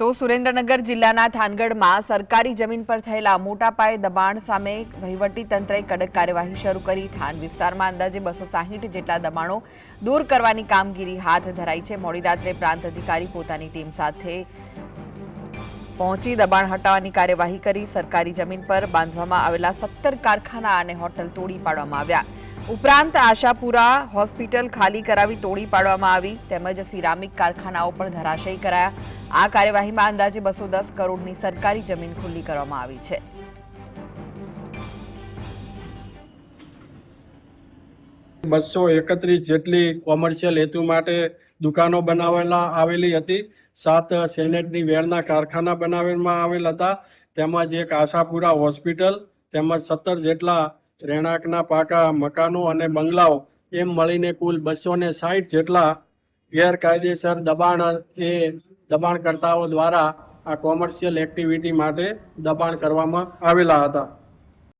તો સુરેન્દ્રનગર જિલ્લાના થાનગઢમાં સરકારી જમીન પર થયેલા મોટા પાયે દબાણ સામે તંત્રએ કડક કાર્યવાહી શરૂ કરી. થાન વિસ્તારમાં અંદાજે બસો સાહીઠ જેટલા દબાણો દૂર કરવાની કામગીરી હાથ ધરાઈ છે. મોડી રાત્રે પ્રાંત અધિકારી પોતાની ટીમ સાથે પહોંચી દબાણ હટાવવાની કાર્યવાહી કરી સરકારી જમીન પર બાંધવામાં આવેલા સત્તર કારખાના અને હોટલ તોડી પાડવામાં આવ્યા. ઉપરાંત આશાપુરા હોસ્પિટલ ખાલી કરાવી તોડી પાડવામાં આવી, તેમજ સિરામિક કારખાનાઓ પણ ધરાશયી કરાયા. આ કાર્યવાહીમાં અંદાજે બસો દસ કરોડની સરકારી જમીન ખુલ્લી કરવામાં આવી છે. બસો એકત્રીસ જેટલી કોમર્શિયલ હેતુ માટે દુકાનો બનાવેલા આવેલી હતી. સાત સેનેટની વેરના કારખાના બનાવવામાં આવેલ હતા. તેમજ એક આશાપુરા હોસ્પિટલ તેમજ સત્તર જેટલા રહેણાંકના પાકા મકાનો અને બંગલાઓ એમ મળીને કુલ બસો ને સાઠ જેટલા ગેરકાયદેસર દબાણ એ દબાણકર્તાઓ દ્વારા આ કોમર્શિયલ એક્ટિવિટી માટે દબાણ કરવામાં આવેલા હતા.